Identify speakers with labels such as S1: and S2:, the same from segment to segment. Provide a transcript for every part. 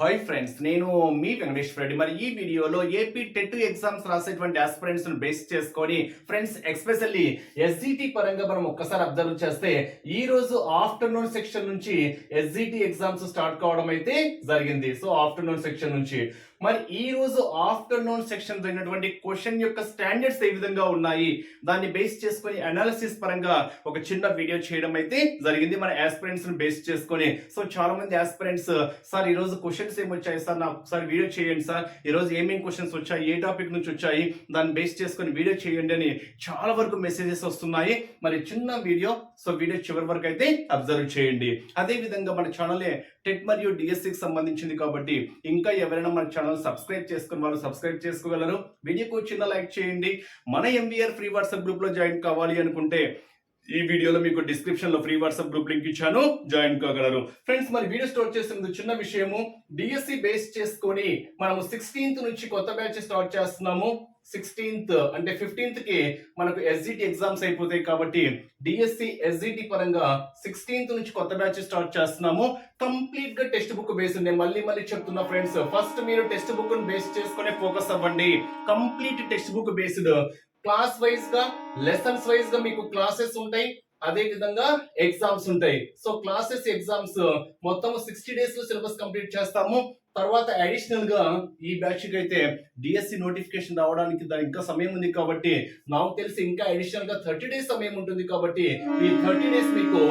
S1: Hi friends నేను మీ వెంకటేష్ రెడ్డి. మరి ఈ వీడియోలో ఏపీ టెట్ ఎగ్జామ్స్ రాసేటువంటి ఆస్పిరెంట్స్ బేస్ చేసుకొని ఫ్రెండ్స్ ఎక్స్పెషల్లీ ఎస్జిటి పరంగా మనం ఒక్కసారి అబ్జర్వ్ చేస్తే ఈ రోజు ఆఫ్టర్నూన్ సెక్షన్ నుంచి ఎస్జిటి ఎగ్జామ్స్ స్టార్ట్ కావడం అయితే జరిగింది. సో ఆఫ్టర్నూన్ సెక్షన్ నుంచి మరి ఈ రోజు ఆఫ్టర్నూన్ సెక్షన్ అయినటువంటి క్వశ్చన్ యొక్క స్టాండర్డ్స్ ఏ విధంగా ఉన్నాయి? దాన్ని బేస్ చేసుకొని అనాలిసిస్ పరంగా ఒక చిన్న వీడియో చేయడం అయితే జరిగింది. మన ఆస్పిరెంట్స్ బేస్ చేసుకొని. సో చాలా మంది ఆస్పిరెంట్స్ సార్ ఈ రోజు క్వశ్చన్స్ ఏమి వచ్చాయి? సార్ నాకు ఒకసారి వీడియో చేయండి సార్. ఈ రోజు ఏమేమి క్వశ్చన్స్ వచ్చాయి? ఏ టాపిక్ నుంచి వచ్చాయి? దాన్ని బేస్ చేసుకొని వీడియో చేయండి అని చాలా వరకు మెసేజెస్ వస్తున్నాయి. మరి చిన్న వీడియో సో వీడియో చివరి వరకు అయితే అబ్జర్వ్ చేయండి. అదే విధంగా మన ఛానల్ టెట్ మరియు డిఎస్సికి సంబంధించింది కాబట్టి ఇంకా ఎవరైనా మన ఛానల్ సబ్స్క్రైబ్ చేసుకుని వాళ్ళు సబ్స్క్రైబ్ చేసుకోగలరు. వీడియోకు చిన్న లైక్ చేయండి. మన ఎంబీఆర్ ఫ్రీ వాట్సాప్ గ్రూప్లో జాయిన్ కావాలి అనుకుంటే ఈ వీడియోలో మీకు డిస్క్రిప్షన్లో ఫ్రీ వాట్సాప్ గ్రూప్ లింక్ ఇచ్చాను. జాయిన్ కాగలరు. ఫ్రెండ్స్ మరి వీడియో స్టార్ట్ చేస్తున్నది చిన్న విషయము. డిఎస్సి బేస్ చేసుకొని మనము సిక్స్టీన్త్ నుంచి కొత్త బ్యాచ్ స్టార్ట్ చేస్తున్నాము. సిక్స్టీన్త్ అంటే ఫిఫ్టీన్త్కి మనకు ఎస్జిటి ఎగ్జామ్స్ అయిపోతాయి కాబట్టి డిఎస్సి ఎస్జిటి పరంగా సిక్స్టీన్త్ నుంచి కొత్త బ్యాచ్ స్టార్ట్ చేస్తున్నాము. కంప్లీట్గా టెక్స్ట్ బుక్ బేస్ ఉండే. మళ్ళీ మళ్ళీ చెప్తున్నా ఫ్రెండ్స్ ఫస్ట్ మీరు టెక్స్ట్ బుక్ బేస్ చేసుకునే ఫోకస్ అవ్వండి. Complete text book based class వైజ్గా లెసన్స్ వైజ్గా మీకు క్లాసెస్ ఉంటాయి. అదే విధంగా ఎగ్జామ్స్ ఉంటాయి. సో క్లాసెస్ ఎగ్జామ్స్ మొత్తం సిక్స్టీ డేస్లో సిలబస్ కంప్లీట్ చేస్తాము. తర్వాత అడిషనల్గా ఈ బ్యాచ్కి అయితే డిఎస్సి నోటిఫికేషన్ రావడానికి దానికి ఇంకా సమయం ఉంది కాబట్టి నాకు తెలిసి ఇంకా అడిషనల్గా థర్టీ డేస్ సమయం ఉంటుంది కాబట్టి ఈ థర్టీ డేస్ మీకు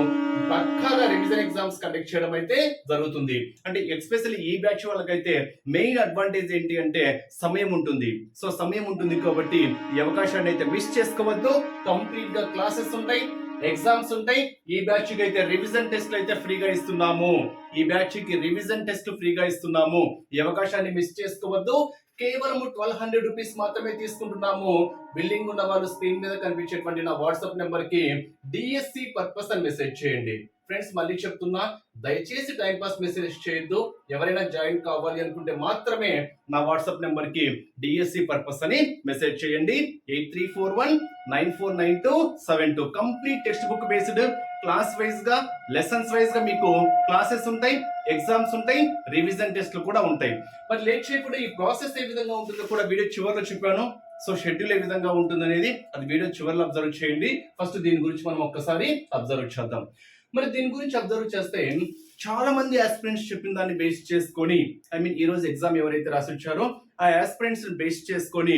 S1: పక్కాగా రివిజన్ ఎగ్జామ్స్ కండక్ట్ చేయడం అయితే జరుగుతుంది. అంటే ఎస్పెషల్లీ ఈ బ్యాచ్ వాళ్ళకైతే మెయిన్ అడ్వాంటేజ్ ఏంటి అంటే సమయం ఉంటుంది. సో సమయం ఉంటుంది కాబట్టి ఈ అవకాశాన్ని అయితే మిస్ చేసుకోవద్దు. కంప్లీట్గా క్లాసెస్ ఉంటాయి. ఎగ్జామ్స్ ఉంటాయి. ఈ బ్యాచ్కి అయితే రివిజన్ టెస్ట్ అయితే ఫ్రీగా ఇస్తున్నాము. ఈ బ్యాచ్కి రివిజన్ టెస్ట్ ఫ్రీగా ఇస్తున్నాము. ఈ అవకాశాన్ని మిస్ చేసుకోవద్దు. కేవలం ట్వెల్వ్ హండ్రెడ్ రూపీస్ మాత్రమే తీసుకుంటున్నాము. బిల్డింగ్ ఉన్న వాళ్ళు స్క్రీన్ మీద కనిపించేటువంటి నా వాట్సాప్ నెంబర్కి డిఎస్సి పర్పస్ అని మెసేజ్ చేయండి. ఫ్రెండ్స్ మళ్ళీ చెప్తున్నా దయచేసి టైం పాస్ మెసేజ్ చేయొద్దు. ఎవరైనా జాయిన్ కావాలి అనుకుంటే మాత్రమే నా వాట్సాప్ నెంబర్కి డిఎస్సి పర్పస్ అని మెసేజ్ చేయండి. Eight three four one nine four nine two seven two. Complete textbook based class వైజ్గా లెసన్స్ వైజ్గా మీకు క్లాసెస్ ఉంటాయి ఎగ్జామ్స్ ఉంటాయి రివిజన్ టెస్ట్లు కూడా ఉంటాయి. మరి లేట్ చేయకుండా ఈ ప్రాసెస్ ఏ విధంగా ఉంటుందో కూడా వీడియో చివరిలో చెప్పాను. సో షెడ్యూల్ ఏ విధంగా ఉంటుంది అనేది అది వీడియో చివరిలో అబ్జర్వ్ చేయండి. ఫస్ట్ దీని గురించి మనం ఒక్కసారి అబ్జర్వ్ చేద్దాం. మరి దీని గురించి అబ్జర్వ్ చేస్తే చాలా మంది ఆస్పిరెంట్స్ చెప్పిన దాన్ని బేస్ చేసుకొని ఐ మీన్ ఈ రోజు ఎగ్జామ్ ఎవరైతే రాసి వచ్చారో ఆ ఆస్పిరెంట్స్ బేస్ చేసుకొని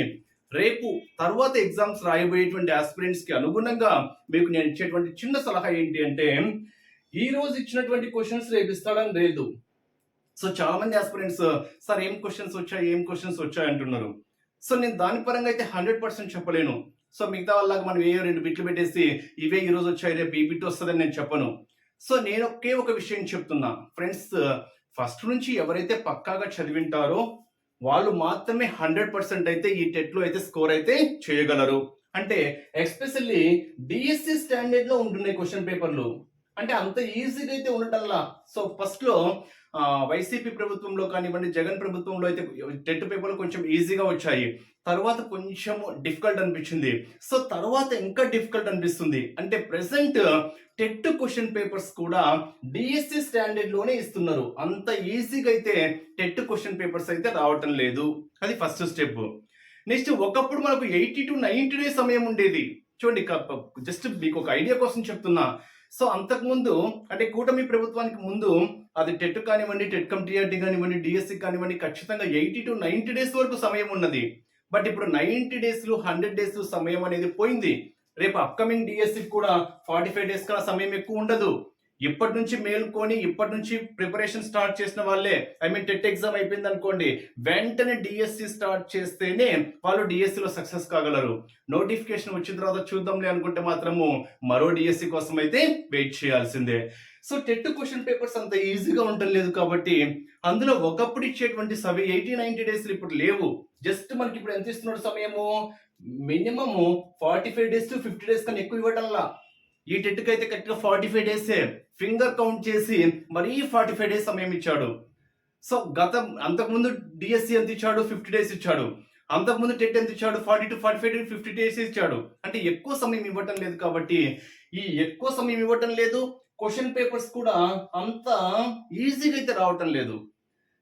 S1: రేపు తర్వాత ఎగ్జామ్స్ రాయబోయేటువంటి ఆస్పిరెంట్స్కి అనుగుణంగా మీకు నేను ఇచ్చేటువంటి చిన్న సలహా ఏంటి అంటే ఈ రోజు ఇచ్చినటువంటి క్వశ్చన్స్ రేపు ఇస్తాడని లేదు సో చాలా మంది ఆస్పిరెంట్స్ సార్ ఏం క్వశ్చన్స్ వచ్చాయి? ఏం క్వశ్చన్స్ వచ్చాయి? అంటున్నారు. సో నేను దాని పరంగా అయితే హండ్రెడ్ పర్సెంట్ చెప్పలేను. సో మిగతా వాళ్ళకి మనం ఏ రెండు బిట్లు పెట్టేసి ఇవే ఈ రోజు వచ్చాయి రేపు ఈ బిట్ వస్తుందని నేను చెప్పను. సో నేను ఒకే ఒక విషయం చెప్తున్నా. ఫ్రెండ్స్ ఫస్ట్ నుంచి ఎవరైతే పక్కాగా చదివింటారో వాళ్ళు మాత్రమే హండ్రెడ్ పర్సెంట్ అయితే ఈ టెట్లో అయితే స్కోర్ అయితే చేయగలరు. అంటే ఎస్పెషల్లీ డిఎస్సి స్టాండర్డ్లో ఉంటున్నాయి క్వశ్చన్ పేపర్లు. అంటే అంత ఈజీగా అయితే ఉండటంలా. సో ఫస్ట్లో వైసీపీ ప్రభుత్వంలో కానివ్వండి జగన్ ప్రభుత్వంలో అయితే టెట్ పేపర్లు కొంచెం ఈజీగా వచ్చాయి. తర్వాత కొంచెం డిఫికల్ట్ అనిపించింది. సో తర్వాత ఇంకా డిఫికల్ట్ అనిపిస్తుంది. అంటే ప్రెసెంట్ టెట్ క్వశ్చన్ పేపర్స్ కూడా డిఎస్సి స్టాండర్డ్లోనే ఇస్తున్నారు. అంత ఈజీగా అయితే టెట్ క్వశ్చన్ పేపర్స్ అయితే రావటం లేదు. అది ఫస్ట్ స్టెప్ నెక్స్ట్ ఒకప్పుడు మనకు ఎయిటీ టు నైన్టీ డేస్ సమయం ఉండేది. చూడండి జస్ట్ మీకు ఒక ఐడియా కోసం చెప్తున్నా. సో అంతకుముందు అంటే కూటమి ప్రభుత్వానికి ముందు అది టెట్ కానివ్వండి టెట్ కమ్ టీఆర్టీ కానివ్వండి డిఎస్సి కానివ్వండి ఖచ్చితంగా ఎయిటీ టు నైన్టీ డేస్ వరకు సమయం ఉన్నది. బట్ ఇప్పుడు నైన్టీ డేస్ హండ్రెడ్ డేస్ సమయం అనేది పోయింది. రేపు అప్కమింగ్ డిఎస్సి కూడా ఫార్టీ ఫైవ్ డేస్ కన్నా సమయం ఎక్కువ ఉండదు. ఇప్పటి నుంచి మేల్కొని ఇప్పటి నుంచి ప్రిపరేషన్ స్టార్ట్ చేసిన వాళ్ళే ఐ మీన్ టెట్ ఎగ్జామ్ అయిపోయింది అనుకోండి వెంటనే డిఎస్సి స్టార్ట్ చేస్తేనే వాళ్ళు డిఎస్సిలో సక్సెస్ కాగలరు. నోటిఫికేషన్ వచ్చిన తర్వాత చూద్దాంలే అనుకుంటే మాత్రము మరో డిఎస్సి కోసం అయితే వెయిట్ చేయాల్సిందే. సో టెట్ క్వశ్చన్ పేపర్స్ అంత ఈజీగా ఉండడం లేదు కాబట్టి అందులో ఒకప్పుడు ఇచ్చేటువంటి సవి ఎయిటీ నైన్టీ డేస్ ఇప్పుడు లేవు. జస్ట్ మనకి ఇప్పుడు ఎంత ఇస్తున్నాడు సమయము? Minimum forty five days to fifty days కన్నా ఎక్కువ ఇవ్వటంలా? ఈ టెట్కి అయితే కరెక్ట్గా forty five days. Finger count చేసి మరీ ఫార్టీ ఫైవ్ డేస్ సమయం ఇచ్చాడు. సో గత అంతకుముందు డిఎస్సి ఎంత ఇచ్చాడు? ఫిఫ్టీ డేస్ ఇచ్చాడు. అంతకుముందు టెట్ ఎంత ఇచ్చాడు? Forty to forty five fifty days ఇచ్చాడు. అంటే ఎక్కువ సమయం ఇవ్వటం లేదు కాబట్టి ఈ ఎక్కువ సమయం ఇవ్వటం లేదు. క్వశ్చన్ పేపర్స్ కూడా అంత ఈజీగా అయితే రావటం లేదు.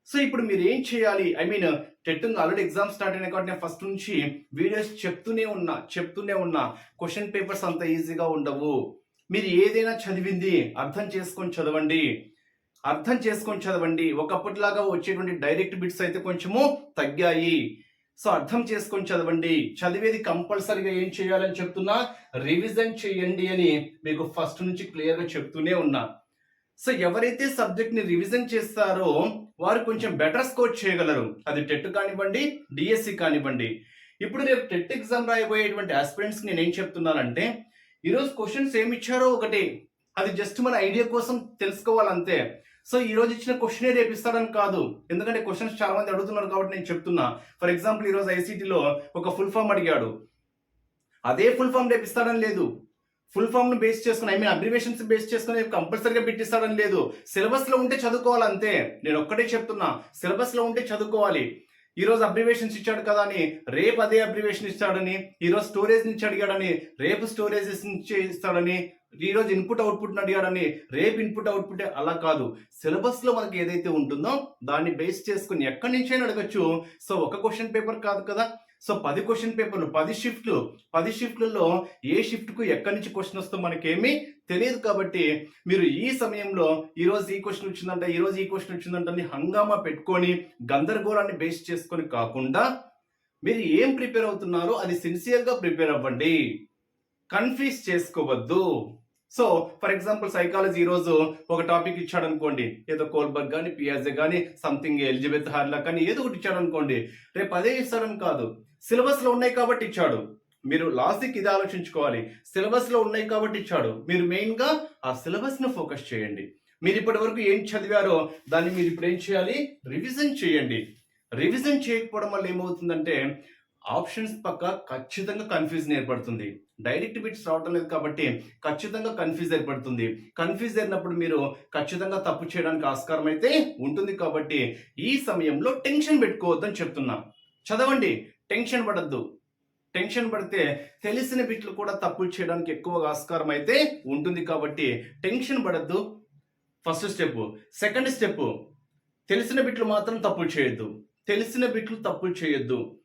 S1: సో ఇప్పుడు మీరు ఏం చేయాలి? I mean TET already exam start అయిన కాబట్టి నేను ఫస్ట్ నుంచి వీడియోస్ చెప్తూనే ఉన్నా చెప్తూనే ఉన్నా. క్వశ్చన్ పేపర్స్ అంత ఈజీగా ఉండవు. మీరు ఏదైనా చదివింది అర్థం చేసుకొని చదవండి. అర్థం చేసుకొని చదవండి. ఒకప్పటిలాగా వచ్చేటువంటి డైరెక్ట్ బిట్స్ అయితే కొంచెము తగ్గాయి. సో అర్థం చేసుకొని చదవండి. చదివేది కంపల్సరీగా ఏం చేయాలని చెప్తున్నా? రివిజన్ చేయండి అని మీకు ఫస్ట్ నుంచి క్లియర్గా చెప్తూనే ఉన్నా. సో ఎవరైతే సబ్జెక్ట్ని రివిజన్ చేస్తారో వారు కొంచెం బెటర్ స్కోర్ చేయగలరు. అది టెట్ కానివ్వండి డిఎస్సి కానివ్వండి. ఇప్పుడు రేపు టెట్ ఎగ్జామ్ రాయబోయేటువంటి ఆస్పిరెంట్స్ నేను ఏం చెప్తున్నానంటే ఈరోజు క్వశ్చన్స్ ఏమి ఇచ్చారో ఒకటి. అది జస్ట్ మన ఐడియా కోసం తెలుసుకోవాలంతే. సో ఈ రోజు ఇచ్చిన క్వశ్చనే రేపు ఇస్తాడని కాదు. ఎందుకంటే క్వశ్చన్స్ చాలా మంది అడుగుతున్నారు కాబట్టి నేను చెప్తున్నా. ఫర్ ఎగ్జాంపుల్ ఈ రోజు ఐసీటీలో ఒక ఫుల్ ఫామ్ అడిగాడు. అదే ఫుల్ ఫామ్ రేపు ఇస్తాడని లేదు. ఫుల్ ఫామ్ను బేస్ చేసుకుని ఐ మీన్ అబ్రివేషన్స్ బేస్ చేసుకుని కంపల్సరీగా పెట్టిస్తాడని లేదు. సిలబస్లో ఉంటే చదువుకోవాలి అంతే. నేను ఒక్కటే చెప్తున్నా సిలబస్లో ఉంటే చదువుకోవాలి. ఈ రోజు అబ్రివేషన్స్ ఇచ్చాడు కదా అని రేపు అదే అబ్రివేషన్ ఇస్తాడని ఈ రోజు స్టోరేజ్ నుంచి అడిగాడని రేపు స్టోరేజెస్ నుంచి ఇస్తాడని ఈ రోజు ఇన్పుట్ అవుట్పుట్ అడిగాడని రేపు ఇన్పుట్ అవుట్పుట్ అలా కాదు. సిలబస్లో మనకి ఏదైతే ఉంటుందో దాన్ని బేస్ చేసుకుని ఎక్కడి నుంచైనా అడగచ్చు. సో ఒక క్వశ్చన్ పేపర్ కాదు కదా. సో పది క్వశ్చన్ పేపర్లు పది షిఫ్ట్లు పది షిఫ్ట్లలో ఏ షిఫ్ట్కు ఎక్కడి నుంచి క్వశ్చన్ వస్తుందో మనకేమీ తెలియదు కాబట్టి మీరు ఈ సమయంలో ఈరోజు ఈ క్వశ్చన్ వచ్చిందంట ఈ ఈ క్వశ్చన్ వచ్చిందంట అని హంగామా పెట్టుకొని గందరగోళాన్ని బేస్ చేసుకొని కాకుండా మీరు ఏం ప్రిపేర్ అవుతున్నారో అది సిన్సియర్గా ప్రిపేర్ అవ్వండి. కన్ఫ్యూజ్ చేసుకోవద్దు. సో ఫర్ ఎగ్జాంపుల్ సైకాలజీ ఈరోజు రోజు ఒక టాపిక్ ఇచ్చాడు అనుకోండి ఏదో కోల్బర్గ్ కానీ పియాజే కానీ సంథింగ్ ఎలిజబెత్ హార్లా కానీ ఏదో ఒకటి ఇచ్చాడు అనుకోండి రేపు అదే ఇస్తారని కాదు. సిలబస్లో ఉన్నాయి కాబట్టి ఇచ్చాడు. మీరు లాజిక్ ఇది ఆలోచించుకోవాలి. సిలబస్లో ఉన్నాయి కాబట్టి ఇచ్చాడు. మీరు మెయిన్గా ఆ సిలబస్ను ఫోకస్ చేయండి. మీరు ఇప్పటి వరకు ఏం చదివారో దాన్ని మీరు ఇప్పుడు ఏం చేయాలి? రివిజన్ చేయండి. రివిజన్ చేయకపోవడం వల్ల ఏమవుతుందంటే ఆప్షన్స్ పక్క ఖచ్చితంగా కన్ఫ్యూజన్ ఏర్పడుతుంది. డైరెక్ట్ బిట్స్ రావటం లేదు కాబట్టి ఖచ్చితంగా కన్ఫ్యూజ్ ఏర్పడుతుంది. కన్ఫ్యూజ్ అయినప్పుడు మీరు ఖచ్చితంగా తప్పు చేయడానికి ఆస్కారం అయితే ఉంటుంది కాబట్టి ఈ సమయంలో టెన్షన్ పెట్టుకోవద్దని చెప్తున్నా. చదవండి. టెన్షన్ పడద్దు. టెన్షన్ పడితే తెలిసిన బిట్లు కూడా తప్పులు చేయడానికి ఎక్కువగా ఆస్కారం అయితే ఉంటుంది కాబట్టి టెన్షన్ పడద్దు. ఫస్ట్ స్టెప్ సెకండ్ స్టెప్ తెలిసిన బిట్లు మాత్రం తప్పులు చేయొద్దు. తెలిసిన బిట్లు తప్పులు చేయొద్దు.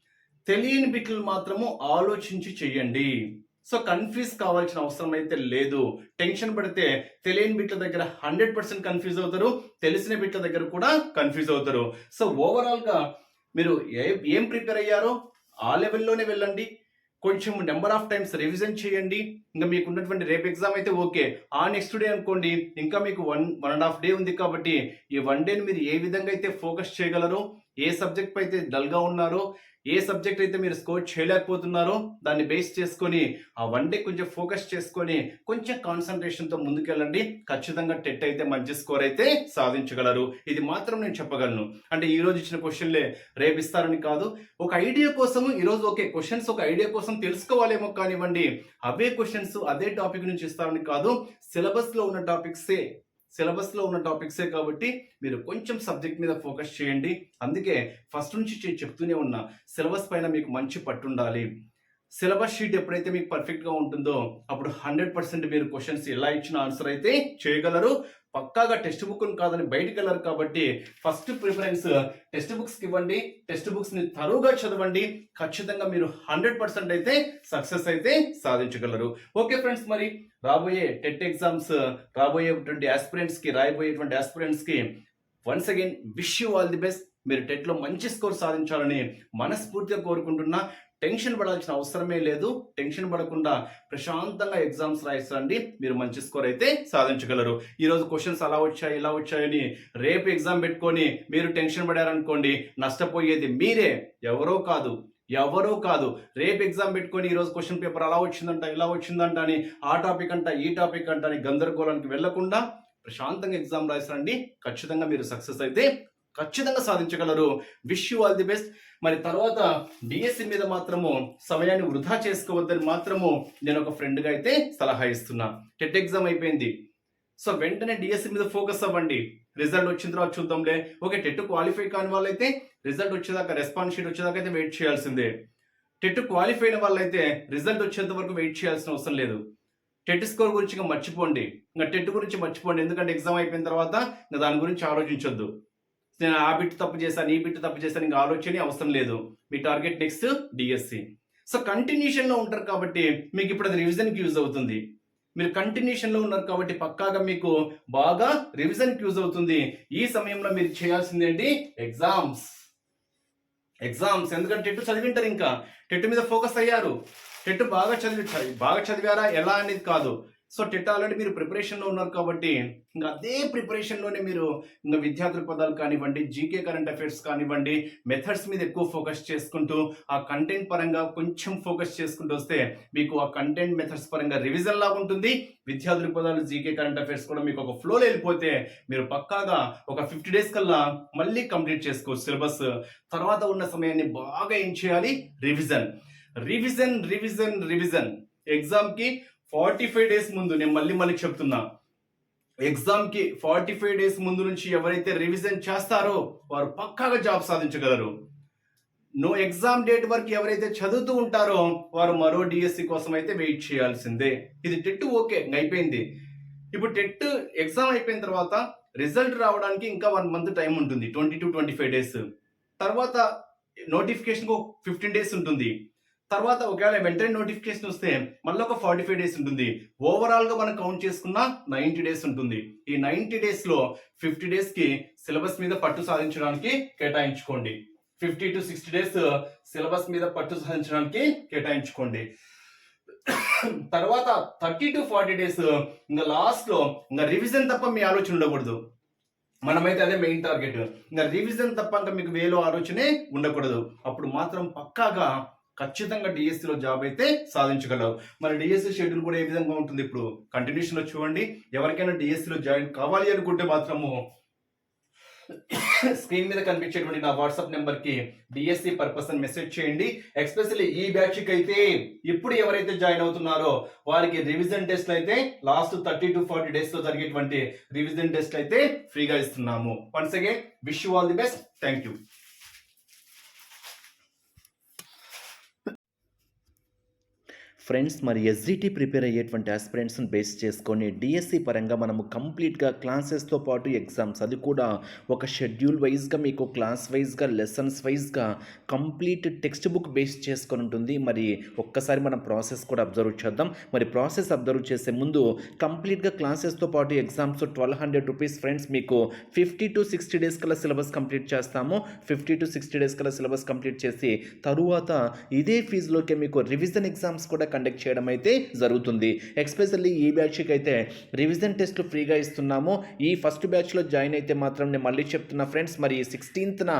S1: తెలియని బిట్లు మాత్రము ఆలోచించి చెయ్యండి. సో కన్ఫ్యూజ్ కావాల్సిన అవసరం అయితే లేదు. టెన్షన్ పడితే తెలియని బిట్ల దగ్గర హండ్రెడ్ పర్సెంట్ కన్ఫ్యూజ్ అవుతారు. తెలిసిన బిట్ల దగ్గర కూడా కన్ఫ్యూజ్ అవుతారు. సో ఓవరాల్గా మీరు ఏ ఏం ప్రిపేర్ అయ్యారో ఆ లెవెల్లోనే వెళ్ళండి. కొంచెం నెంబర్ ఆఫ్ టైమ్స్ రివిజన్ చేయండి. ఇంకా మీకు ఉన్నటువంటి రేపు ఎగ్జామ్ అయితే ఓకే ఆ నెక్స్ట్ డే అనుకోండి ఇంకా మీకు one one and half day ఉంది కాబట్టి ఈ వన్ డేని మీరు ఏ విధంగా అయితే ఫోకస్ చేయగలరో ఏ సబ్జెక్ట్ పై అయితే డల్గా ఉన్నారో ఏ సబ్జెక్ట్ అయితే మీరు స్కోర్ చేయలేకపోతున్నారో దాన్ని బేస్ చేసుకొని ఆ వన్ డే కొంచెం ఫోకస్ చేసుకొని కొంచెం కాన్సన్ట్రేషన్తో ముందుకెళ్ళండి. ఖచ్చితంగా టెట్ అయితే మంచి స్కోర్ అయితే సాధించగలరు. ఇది మాత్రం నేను చెప్పగలను. అంటే ఈ రోజు ఇచ్చిన క్వశ్చన్లే రేపు ఇస్తారని కాదు. ఒక ఐడియా కోసం ఈరోజు ఓకే క్వశ్చన్స్ ఒక ఐడియా కోసం తెలుసుకోవాలేమో కానివ్వండి అవే క్వశ్చన్స్ అదే టాపిక్ నుంచి ఇస్తారని కాదు. సిలబస్లో ఉన్న టాపిక్సే సిలబస్లో ఉన్న టాపిక్సే కాబట్టి మీరు కొంచెం సబ్జెక్ట్ మీద ఫోకస్ చేయండి. అందుకే ఫస్ట్ నుంచి చే- చెప్తూనే ఉన్నా సిలబస్ పైన మీకు మంచి పట్టు ఉండాలి సిలబస్ షీట్ ఎప్పుడైతే మీకు పర్ఫెక్ట్గా ఉంటుందో అప్పుడు హండ్రెడ్ పర్సెంట్ మీరు క్వశ్చన్స్ ఎలా ఇచ్చిన ఆన్సర్ అయితే చేయగలరు. పక్కాగా టెక్స్ట్ బుక్ కాదని బయటికి వెళ్ళరు కాబట్టి ఫస్ట్ ప్రిఫరెన్స్ టెక్స్ట్ బుక్స్కి ఇవ్వండి టెక్స్ట్ బుక్స్ని తరువుగా చదవండి ఖచ్చితంగా మీరు హండ్రెడ్ పర్సెంట్ అయితే సక్సెస్ అయితే సాధించగలరు. ఓకే ఫ్రెండ్స్ మరి రాబోయే టెట్ ఎగ్జామ్స్ రాబోయేటువంటి ఆస్పిరెంట్స్కి రాయబోయేటువంటి aspirants once again wish you all the best మీరు టెట్లో మంచి స్కోర్ సాధించాలని మనస్ఫూర్తిగా కోరుకుంటున్నా. టెన్షన్ పడాల్సిన అవసరమే లేదు. టెన్షన్ పడకుండా ప్రశాంతంగా ఎగ్జామ్స్ రాయిస్తారండి. మీరు మంచి స్కోర్ అయితే సాధించగలరు. ఈ రోజు క్వశ్చన్స్ అలా వచ్చాయి ఇలా వచ్చాయని రేపు ఎగ్జామ్ పెట్టుకొని మీరు టెన్షన్ పడారనుకోండి నష్టపోయేది మీరే. ఎవరో కాదు ఎవరో కాదు. రేపు ఎగ్జామ్ పెట్టుకొని ఈ రోజు క్వశ్చన్ పేపర్ అలా వచ్చిందంట ఇలా వచ్చిందంట అని ఆ టాపిక్ అంట ఈ టాపిక్ అంట అని గందరగోళానికి వెళ్ళకుండా ప్రశాంతంగా ఎగ్జామ్ రాయిస్తారండి. ఖచ్చితంగా మీరు సక్సెస్ అయితే ఖచ్చితంగా సాధించగలరు. Wish you all the best మరి తర్వాత డిఎస్సి మీద మాత్రము సమయాన్ని వృధా చేసుకోవద్దని మాత్రము నేను ఒక ఫ్రెండ్గా అయితే సలహా ఇస్తున్నా. టెట్ ఎగ్జామ్ అయిపోయింది. సో వెంటనే డిఎస్సి మీద ఫోకస్ అవ్వండి. రిజల్ట్ వచ్చిన తర్వాత చూద్దాంలే. ఓకే టెట్ క్వాలిఫై కాని వాళ్ళైతే రిజల్ట్ వచ్చేదాకా రెస్పాన్స్ షీట్ వచ్చేదాకా అయితే వెయిట్ చేయాల్సిందే. టెట్ క్వాలిఫై అయిన వాళ్ళైతే రిజల్ట్ వచ్చేంత వరకు వెయిట్ చేయాల్సిన అవసరం లేదు. టెట్ స్కోర్ గురించి ఇంకా మర్చిపోండి. ఇంకా టెట్ గురించి మర్చిపోండి. ఎందుకంటే ఎగ్జామ్ అయిపోయిన తర్వాత ఇంకా దాని గురించి ఆలోచించొద్దు. నేను ఆ బిట్ తప్పు చేశాను ఈ బిట్ తప్పు చేశాను ఇంకా ఆలోచన అవసరం లేదు. మీ టార్గెట్ నెక్స్ట్ డిఎస్సి సో కంటిన్యూషన్లో ఉంటారు కాబట్టి మీకు ఇప్పుడు అది రివిజన్కి యూజ్ అవుతుంది. మీరు కంటిన్యూషన్లో ఉన్నారు కాబట్టి పక్కాగా మీకు బాగా రివిజన్కి యూజ్ అవుతుంది. ఈ సమయంలో మీరు చేయాల్సింది ఏంటి? ఎగ్జామ్స్ ఎగ్జామ్స్ ఎందుకంటే టెట్ చదివింటారు ఇంకా. టెట్ మీద ఫోకస్ అయ్యారు. టెట్ బాగా చదివి బాగా చదివారా? ఎలా అనేది కాదు. సో టెట్ ఆల్రెడీ మీరు ప్రిపరేషన్లో ఉన్నారు కాబట్టి ఇంకా అదే ప్రిపరేషన్లోనే మీరు ఇంకా విద్యార్థుల పదాలు కానివ్వండి జీకే కరెంట్ అఫైర్స్ కానివ్వండి మెథడ్స్ మీద ఎక్కువ ఫోకస్ చేసుకుంటూ ఆ కంటెంట్ పరంగా కొంచెం ఫోకస్ చేసుకుంటూ వస్తే మీకు ఆ కంటెంట్ మెథడ్స్ పరంగా రివిజన్ లాగా ఉంటుంది. విద్యార్థుల పదాలు జీకే కరెంట్ అఫైర్స్ కూడా మీకు ఒక ఫ్లోలో వెళ్ళిపోతే మీరు పక్కాగా ఒక ఫిఫ్టీ డేస్ కల్లా మళ్ళీ కంప్లీట్ చేసుకోవచ్చు సిలబస్. తర్వాత ఉన్న సమయాన్ని బాగా ఏం చేయాలి? రివిజన్. Revision revision revision. ఎగ్జామ్కి ఫార్టీ ఫైవ్ డేస్ ముందు నేను మళ్ళీ మళ్ళీ చెప్తున్నా. ఎగ్జామ్కి ఫార్టీ ఫైవ్ డేస్ ముందు నుంచి ఎవరైతే రివిజన్ చేస్తారో వారు పక్కాగా జాబ్ సాధించగలరు. నో ఎగ్జామ్ డేట్ వరకు ఎవరైతే చదువుతూ ఉంటారో వారు మరో డిఎస్సి కోసం అయితే వెయిట్ చేయాల్సిందే. ఇది టెట్ ఓకే అయిపోయింది. ఇప్పుడు టెట్ ఎగ్జామ్ అయిపోయిన తర్వాత రిజల్ట్ రావడానికి ఇంకా వన్ మంత్ టైం ఉంటుంది twenty to twenty five days తర్వాత నోటిఫికేషన్ ఫిఫ్టీన్ డేస్ ఉంటుంది. తర్వాత ఒకవేళ వెంటనే నోటిఫికేషన్ వస్తే మళ్ళీ ఒక ఫార్టీ ఫైవ్ డేస్ ఉంటుంది ఓవరాల్గా మనం కౌంట్ చేసుకున్న నైన్టీ డేస్ ఉంటుంది. ఈ నైంటీ డేస్లో ఫిఫ్టీ డేస్కి సిలబస్ మీద పట్టు సాధించడానికి కేటాయించుకోండి. Fifty to sixty days syllabus మీద పట్టు సాధించడానికి కేటాయించుకోండి. తర్వాత థర్టీ టు ఫార్టీ డేస్ ఇంకా లాస్ట్లో ఇంకా రివిజన్ తప్ప మీ ఆలోచన ఉండకూడదు. మనమైతే అదే మెయిన్ టార్గెట్ ఇంకా రివిజన్ తప్ప ఇంకా మీకు వేలో ఆలోచనే ఉండకూడదు. అప్పుడు మాత్రం పక్కాగా ఖచ్చితంగా డిఎస్సిలో జాబ్ అయితే సాధించగలవు. మరి డిఎస్సి షెడ్యూల్ కూడా ఏ విధంగా ఉంటుంది ఇప్పుడు? కంటిన్యూషన్లో చూడండి. ఎవరికైనా డిఎస్సిలో జాయిన్ కావాలి అనుకుంటే మాత్రము స్క్రీన్ మీద కనిపించేటువంటి నా వాట్సాప్ నెంబర్కి డిఎస్సి పర్పస్ అని మెసేజ్ చేయండి. ఎక్స్పెషల్లీ ఈ బ్యాచ్కి అయితే ఇప్పుడు ఎవరైతే జాయిన్ అవుతున్నారో వారికి రివిజన్ టెస్ట్ అయితే లాస్ట్ థర్టీ టు ఫార్టీ డేస్లో జరిగేటువంటి రివిజన్ టెస్ట్ అయితే ఫ్రీగా ఇస్తున్నాము. Once again wish you all the best thank you
S2: friends మరి ఎస్జిటి ప్రిపేర్ అయ్యేటువంటి ఆస్పిరెంట్స్ని బేస్ చేసుకొని డిఎస్సి పరంగా మనము కంప్లీట్గా క్లాసెస్తో పాటు ఎగ్జామ్స్ అది కూడా ఒక షెడ్యూల్ వైజ్గా మీకు క్లాస్ వైజ్గా లెసన్స్ వైజ్గా కంప్లీట్ టెక్స్ట్ బుక్ బేస్ చేసుకొని ఉంటుంది. మరి ఒక్కసారి మనం ప్రాసెస్ కూడా అబ్జర్వ్ చేద్దాం. మరి ప్రాసెస్ అబ్జర్వ్ చేసే ముందు కంప్లీట్గా క్లాసెస్తో పాటు exams twelve hundred rupees friends మీకు ఫిఫ్టీ టు సిక్స్టీ డేస్ కల్లా సిలబస్ కంప్లీట్ చేస్తాము. ఫిఫ్టీ టు సిక్స్టీ డేస్ కల్లా సిలబస్ కంప్లీట్ చేసి తరువాత ఇదే ఫీజులోకి మీకు రివిజన్ ఎగ్జామ్స్ కూడా కండక్ట్ చేయడం అయితే జరుగుతుంది. ఎక్స్పెషల్లీ ఈ బ్యాచ్కి అయితే రివిజన్ టెస్ట్లు ఫ్రీగా ఇస్తున్నాము. ఈ ఫస్ట్ బ్యాచ్లో జాయిన్ అయితే మాత్రం నేను మళ్ళీ చెప్తున్నా ఫ్రెండ్స్ మరి సిక్స్టీన్త్న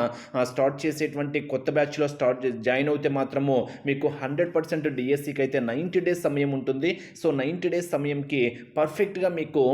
S2: స్టార్ట్ చేసేటువంటి కొత్త బ్యాచ్లో స్టార్ట్ జాయిన్ అయితే మాత్రము మీకు హండ్రెడ్ పర్సెంట్ డిఎస్సికి అయితే నైంటీ డేస్ సమయం ఉంటుంది. సో నైంటీ డేస్ సమయంకి పర్ఫెక్ట్గా మీకు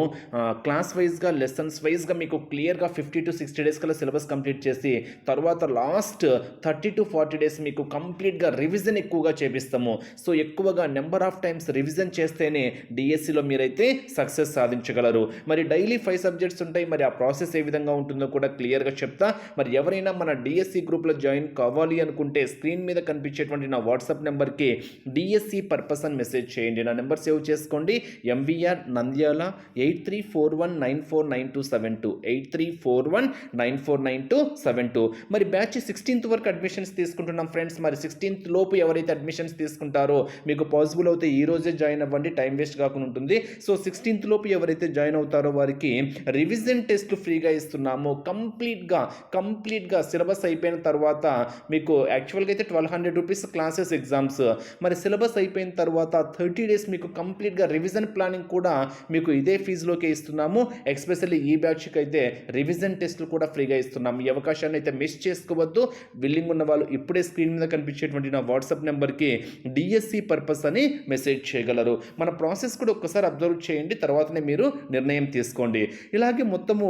S2: క్లాస్ వైజ్గా లెసన్స్ వైజ్గా మీకు క్లియర్గా ఫిఫ్టీ టు సిక్స్టీ డేస్ కల్లా సిలబస్ కంప్లీట్ చేసి తర్వాత last thirty to forty days మీకు కంప్లీట్గా రివిజన్ ఎక్కువగా చేపిస్తాము. సో ఎక్కువగా నెంబర్ ఆఫ్ టైమ్స్ రివిజన్ చేస్తేనే డిఎస్సిలో మీరైతే సక్సెస్ సాధించగలరు. మరి డైలీ ఫైవ్ సబ్జెక్ట్స్ ఉంటాయి. మరి ఆ ప్రాసెస్ ఏ విధంగా ఉంటుందో కూడా క్లియర్గా చెప్తా. మరి ఎవరైనా మన డిఎస్సి గ్రూప్లో జాయిన్ కావాలి అనుకుంటే స్క్రీన్ మీద కనిపించేటువంటి నా వాట్సాప్ నెంబర్కి డిఎస్సి పర్పస్ అని మెసేజ్ చేయండి. నా నెంబర్ సేవ్ చేసుకోండి. MVR Nandyal eight three four one nine four nine two seven two. Eight three four one nine four nine two seven two. మరి బ్యాచ్ సిక్స్టీన్త్ వరకు అడ్మిషన్స్ తీసుకుంటున్నాం friends మరి sixteenth లోపు ఎవరైతే అడ్మిషన్స్ తీసుకుంటారో మీకు పాసిబుల్ అవుతే ఈ రోజే జాయిన్ అవ్వండి టైం వేస్ట్ కాకుండా ఉంటుంది. సో సిక్స్టీన్త్ లోపు ఎవరైతే జాయిన్ అవుతారో వారికి రివిజన్ టెస్ట్ ఫ్రీగా ఇస్తున్నామో. కంప్లీట్గా కంప్లీట్గా సిలబస్ అయిపోయిన తర్వాత మీకు యాక్చువల్గా అయితే twelve hundred rupees classes exams మరి సిలబస్ అయిపోయిన తర్వాత థర్టీ డేస్ మీకు కంప్లీట్గా రివిజన్ ప్లానింగ్ కూడా మీకు ఇదే ఫీజులోకే ఇస్తున్నాము. ఎక్స్పెషల్లీ ఈ బ్యాచ్కి అయితే రివిజన్ టెస్ట్లు కూడా ఫ్రీగా ఇస్తున్నాము. ఈ అవకాశాన్ని అయితే మిస్ చేసుకోవద్దు. విల్లింగ్ ఉన్న వాళ్ళు ఇప్పుడే స్క్రీన్ మీద కనిపించేటువంటి నా వాట్సాప్ నెంబర్కి డిఎస్సి పర్పస్ అని మెసేజ్ చేయగలరు. మన ప్రాసెస్ కూడా ఒక్కసారి అబ్జర్వ్ చేయండి తర్వాతనే మీరు నిర్ణయం తీసుకోండి. ఇలాగే మొత్తము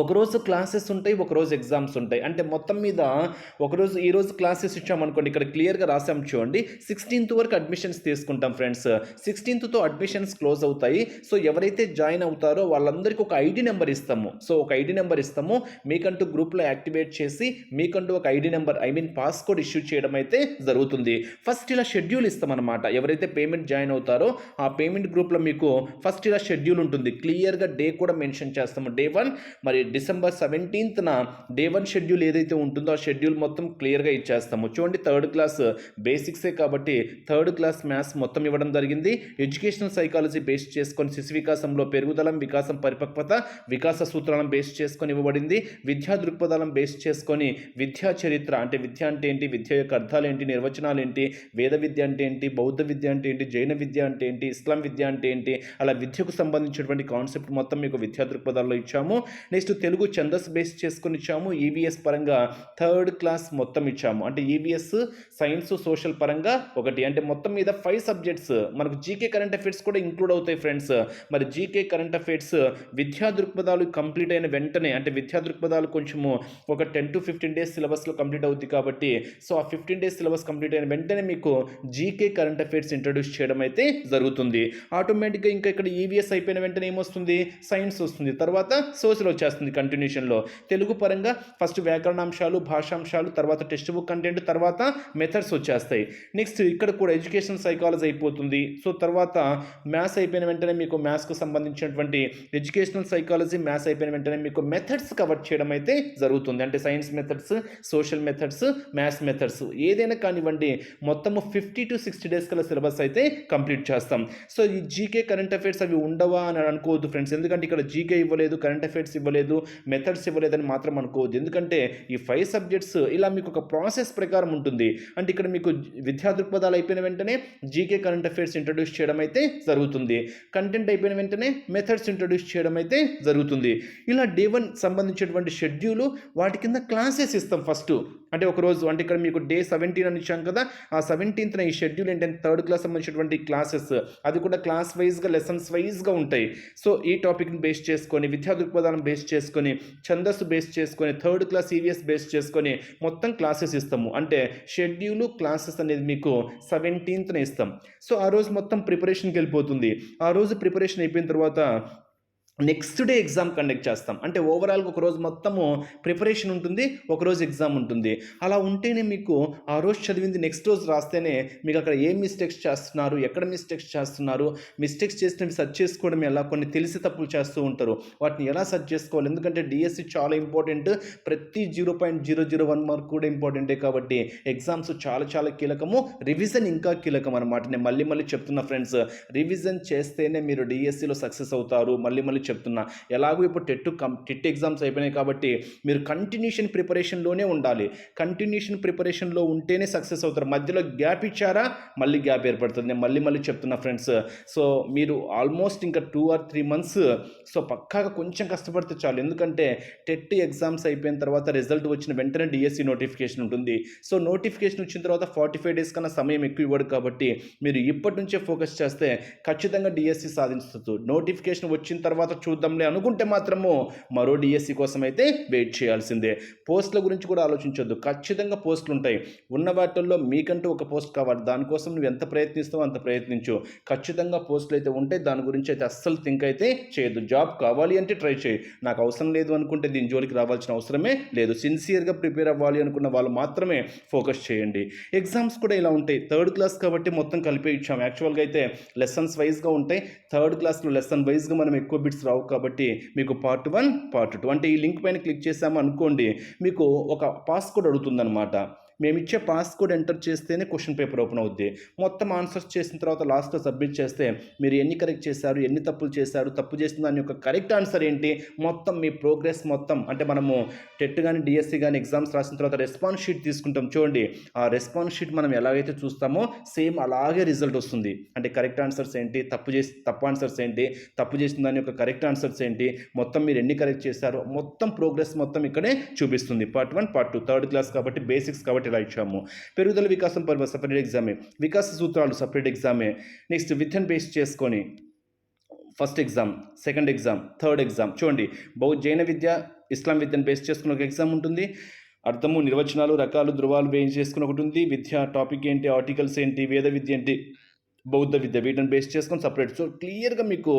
S2: ఒకరోజు క్లాసెస్ ఉంటాయి ఒకరోజు ఎగ్జామ్స్ ఉంటాయి. అంటే మొత్తం మీద ఒకరోజు ఈరోజు క్లాసెస్ ఇచ్చామనుకోండి ఇక్కడ క్లియర్గా రాసాం చూడండి సిక్స్టీన్త్ వరకు అడ్మిషన్స్ తీసుకుంటాం ఫ్రెండ్స్. సిక్స్టీన్త్తో అడ్మిషన్స్ క్లోజ్ అవుతాయి. సో ఎవరైతే జాయిన్ అవుతారో వాళ్ళందరికీ ఒక ఐడి నెంబర్ ఇస్తాము. సో ఒక ఐడి నెంబర్ ఇస్తాము. మీకంటూ గ్రూప్లో యాక్టివేట్ చేసి మీకంటూ ఒక ID number I mean passcode issue చేయడం అయితే జరుగుతుంది. ఫస్ట్ ఇలా షెడ్యూల్ ఇస్తామన్నమాట. ఎవరైతే పేమెంట్ జాయిన్ అవుతారో ఆ పేమెంట్ గ్రూప్లో మీకు ఫస్ట్ ఇలా షెడ్యూల్ ఉంటుంది. క్లియర్గా డే కూడా మెన్షన్ చేస్తాము. డే వన్ మరి డిసెంబర్ సెవెంటీన్త్న డే వన్ షెడ్యూల్ ఏదైతే ఉంటుందో ఆ షెడ్యూల్ మొత్తం క్లియర్గా ఇచ్చేస్తాము. చూడండి థర్డ్ క్లాస్ బేసిక్సే కాబట్టి థర్డ్ క్లాస్ మ్యాథ్స్ మొత్తం ఇవ్వడం జరిగింది. ఎడ్యుకేషనల్ సైకాలజీ బేస్ చేసుకొని శిశు వికాసంలో పెరుగుదలం వికాసం పరిపక్వత వికాస సూత్రాలను బేస్ చేసుకొని ఇవ్వబడింది. విద్యా దృక్పథాలను బేస్ చేసుకొని విద్యా చరిత్ర అంటే విద్య అంటే ఏంటి విద్య యొక్క అర్థాలు ఏంటి నిర్వచనాలు ఏంటి వేద విద్య అంటే ఏంటి బౌద్ధ విద్య అంటే ఏంటి జైన విద్య అంటే ఏంటి ఇస్లాం విద్య అంటే ఏంటి అలా విద్యకు సంబంధించినటువంటి కాన్సెప్ట్ మొత్తం మీకు విద్యా దృక్పథాల్లో ఇచ్చాము. నెక్స్ట్ తెలుగు ఛందస్ బేస్ చేసుకొని ఇచ్చాము. ఈవీఎస్ పరంగా థర్డ్ క్లాస్ మొత్తం ఇచ్చాము. అంటే ఈవీఎస్ సైన్స్ సోషల్ పరంగా ఒకటి. అంటే మొత్తం మీద ఫైవ్ సబ్జెక్ట్స్ మనకు జీకే కరెంట్ అఫైర్స్ కూడా ఇంక్లూడ్ అవుతాయి ఫ్రెండ్స్. మరి జీకే కరెంట్ అఫైర్స్ విద్యా దృక్పథాలు కంప్లీట్ అయిన వెంటనే అంటే విద్యా దృక్పథాలు కొంచెము ఒక టెన్ టు ఫిఫ్టీన్ డేస్ సిలబస్లో కంప్లీట్ అవుద్ది కాబట్టి సో ఆ ఫిఫ్టీన్ డేస్ సిలబస్ కంప్లీట్ అయిన వెంటనే మీకు జీకే కరెంట్ అఫైర్స్ ఇంట్రడ్యూస్ చేయడం అయితే జరుగుతుంది. ఆటోమేటిక్గా ఇంకా ఇక్కడ ఈవీఎస్ అయిపోయిన వెంటనే ఏమొస్తుంది? సైన్స్ వస్తుంది. తర్వాత సోషల్ వచ్చేస్తుంది. కంటిన్యూషన్లో తెలుగు పరంగా ఫస్ట్ వ్యాకరణాంశాలు భాషాంశాలు తర్వాత టెక్స్ట్ బుక్ కంటెంట్ తర్వాత మెథడ్స్ వచ్చేస్తాయి. నెక్స్ట్ ఇక్కడ కూడా ఎడ్యుకేషన్ సైకాలజీ అయిపోతుంది. సో తర్వాత మ్యాథ్స్ అయిపోయిన వెంటనే మీకు మ్యాథ్స్కు సంబంధించినటువంటి ఎడ్యుకేషనల్ సైకాలజీ మ్యాథ్స్ అయిపోయిన వెంటనే మీకు మెథడ్స్ కవర్ చేయడం అయితే జరుగుతుంది. అంటే science methods social methods maths methods ఏదైనా కానివ్వండి మొత్తము ఫిఫ్టీ టు సిక్స్టీ డేస్ కల సిలబస్ అయితే కంప్లీట్ చేస్తాం. సో ఈ జీకే కరెంట్ అఫైర్స్ అవి ఉండవా అని అనుకోవద్దు ఫ్రెండ్స్ ఎందుకంటే ఇక్కడ జీకే ఇవ్వలేదు కరెంట్ అఫైర్స్ ఇవ్వలేదు మెథడ్స్ ఇవ్వలేదని మాత్రం అనుకోవద్దు. ఎందుకంటే ఈ ఫైవ్ సబ్జెక్ట్స్ ఇలా మీకు ఒక ప్రాసెస్ ప్రకారం ఉంటుంది. అంటే ఇక్కడ మీకు విద్యా దృక్పథాలు అయిపోయిన వెంటనే జీకే కరెంట్ అఫైర్స్ ఇంట్రడ్యూస్ చేయడం అయితే జరుగుతుంది. కంటెంట్ అయిపోయిన వెంటనే మెథడ్స్ ఇంట్రడ్యూస్ చేయడం అయితే జరుగుతుంది. ఇలా డే వన్ సంబంధించినటువంటి షెడ్యూలు వాటి కింద క్లాసెస్ ఇస్తాం ఫస్ట్ అంటే ఒక రోజు అంటే ఇక్కడ మీకు డే సెవెంటీన్ అని ఇచ్చాం కదా ఆ సెవెంటీన్త్న ఈ షెడ్యూల్ ఏంటంటే థర్డ్ క్లాస్ సంబంధించినటువంటి క్లాసెస్ అది కూడా క్లాస్ వైజ్గా లెసన్స్ వైజ్గా ఉంటాయి. సో ఈ టాపిక్ని బేస్ చేసుకొని విద్యా దృక్పథాలను బేస్ చేసుకొని ఛందస్సు బేస్ చేసుకొని థర్డ్ క్లాస్ ఈవీఎస్ బేస్ చేసుకొని మొత్తం క్లాసెస్ ఇస్తాము. అంటే షెడ్యూలు క్లాసెస్ అనేది మీకు సెవెంటీన్త్న ఇస్తాం. సో ఆ రోజు మొత్తం ప్రిపరేషన్కి వెళ్ళిపోతుంది. ఆ రోజు ప్రిపరేషన్ అయిపోయిన తర్వాత నెక్స్ట్ డే ఎగ్జామ్ కండక్ట్ చేస్తాం. అంటే ఓవరాల్గా ఒక రోజు మొత్తము ప్రిపరేషన్ ఉంటుంది ఒక రోజు ఎగ్జామ్ ఉంటుంది. అలా ఉంటేనే మీకు ఆ రోజు చదివింది నెక్స్ట్ రోజు రాస్తేనే మీకు అక్కడ ఏం మిస్టేక్స్ చేస్తున్నారు ఎక్కడ మిస్టేక్స్ చేస్తున్నారు మిస్టేక్స్ చేసినవి సర్చ్ చేసుకోవడం ఎలా కొన్ని తెలిసి తప్పులు చేస్తూ ఉంటారు. వాటిని ఎలా సర్చ్ చేసుకోవాలి? ఎందుకంటే డిఎస్సి చాలా ఇంపార్టెంట్ ప్రతి zero point zero zero one mark కూడా ఇంపార్టెంటే కాబట్టి ఎగ్జామ్స్ చాలా చాలా కీలకము రివిజన్ ఇంకా కీలకం అనమాట నేను మళ్ళీ మళ్ళీ చెప్తున్నా ఫ్రెండ్స్ రివిజన్ చేస్తేనే మీరు డిఎస్సిలో సక్సెస్ అవుతారు. మళ్ళీ మళ్ళీ చెప్తున్నా. ఎలాగో ఇప్పుడు టెట్ కం టెట్ ఎగ్జామ్స్ అయిపోయినాయి కాబట్టి మీరు కంటిన్యూషన్ ప్రిపరేషన్లోనే ఉండాలి. కంటిన్యూషన్ ప్రిపరేషన్లో ఉంటేనే సక్సెస్ అవుతారు. మధ్యలో గ్యాప్ ఇచ్చారా? మళ్ళీ గ్యాప్ ఏర్పడుతుంది. నేను మళ్ళీ మళ్ళీ చెప్తున్నా ఫ్రెండ్స్. సో మీరు ఆల్మోస్ట్ ఇంకా two or three months so పక్కాగా కొంచెం కష్టపడితే చాలు. ఎందుకంటే టెట్ ఎగ్జామ్స్ అయిపోయిన తర్వాత రిజల్ట్ వచ్చిన వెంటనే డిఎస్సి నోటిఫికేషన్ ఉంటుంది. సో నోటిఫికేషన్ వచ్చిన తర్వాత ఫార్టీ ఫైవ్ డేస్ కన్నా సమయం ఎక్కువ ఇవ్వడు కాబట్టి మీరు ఇప్పటి నుంచే ఫోకస్ చేస్తే ఖచ్చితంగా డిఎస్సి సాధించవచ్చు నోటిఫికేషన్ వచ్చిన తర్వాత చూద్దాంలే అనుకుంటే మాత్రము మరో డిఎస్సి కోసం అయితే వెయిట్ చేయాల్సిందే. పోస్టుల గురించి కూడా ఆలోచించొద్దు. ఖచ్చితంగా పోస్టులు ఉంటాయి. ఉన్న వాటిల్లో మీకంటూ ఒక పోస్ట్ కావాలి. దానికోసం నువ్వు ఎంత ప్రయత్నిస్తావో అంత ప్రయత్నించు. ఖచ్చితంగా పోస్టులు అయితే ఉంటాయి దాని గురించి అయితే అస్సలు థింక్ అయితే చేయొద్దు. జాబ్ కావాలి అంటే ట్రై చేయి. నాకు అవసరం లేదు అనుకుంటే దీని జోలికి రావాల్సిన అవసరమే లేదు. సిన్సియర్గా ప్రిపేర్ అవ్వాలి అనుకున్న వాళ్ళు మాత్రమే ఫోకస్ చేయండి. ఎగ్జామ్స్ కూడా ఇలా ఉంటాయి. థర్డ్ క్లాస్ కాబట్టి మొత్తం కలిపి ఇచ్చాం. యాక్చువల్గా అయితే లెసన్స్ వైజ్గా ఉంటాయి. థర్డ్ క్లాస్లో లెసన్ వైజ్గా మనం ఎక్కువ బిట్స్ రావు కాబట్టి మీకు పార్ట్ వన్ పార్ట్ టూ అంటే ఈ లింక్ పైన క్లిక్ చేసాము అనుకోండి మీకు ఒక పాస్ కోడ్ మేము ఇచ్చే పాస్ కోడ్ ఎంటర్ చేస్తేనే క్వశ్చన్ పేపర్ ఓపెన్ అవుద్ది. మొత్తం ఆన్సర్స్ చేసిన తర్వాత లాస్ట్లో సబ్మిట్ చేస్తే మీరు ఎన్ని కరెక్ట్ చేశారు ఎన్ని తప్పులు చేశారు తప్పు చేసిన దాని యొక్క కరెక్ట్ ఆన్సర్ ఏంటి మొత్తం మీ ప్రోగ్రెస్ మొత్తం అంటే మనము టెట్ కానీ డిఎస్సి కానీ ఎగ్జామ్స్ రాసిన తర్వాత రెస్పాన్స్ షీట్ తీసుకుంటాం. చూడండి ఆ రెస్పాన్స్ షీట్ మనం ఎలాగైతే చూస్తామో సేమ్ అలాగే రిజల్ట్ వస్తుంది. అంటే కరెక్ట్ ఆన్సర్స్ ఏంటి తప్పు చేసి తప్పు ఆన్సర్స్ ఏంటి తప్పు చేసిన దాని యొక్క కరెక్ట్ ఆన్సర్స్ ఏంటి మొత్తం మీరు ఎన్ని కరెక్ట్ చేశారో మొత్తం ప్రోగ్రెస్ మొత్తం ఇక్కడే చూపిస్తుంది. Part one part two third class కాబట్టి బేసిక్స్ కాబట్టి ఇలా ఇచ్చాము పెరుగుదల వికాసం పర్వ సపరేట్ ఎగ్జామే వికాస సూత్రాలు సపరేట్ ఎగ్జామే నెక్స్ట్ విత్ బేస్ చేసుకొని first exam second exam third exam. చూడండి బౌద్ధ జైన విద్య ఇస్లాం విద్యను బేస్ చేసుకుని ఒక ఎగ్జామ్ ఉంటుంది. అర్థము నిర్వచనాలు రకాలు ధృవాలు బేస్ చేసుకుని ఒకటి ఉంది. విద్య టాపిక్ ఏంటి ఆర్టికల్స్ ఏంటి వేద విద్య ఏంటి బౌద్ధ విద్య వీటిని బేస్ చేసుకొని సపరేట్. సో క్లియర్గా మీకు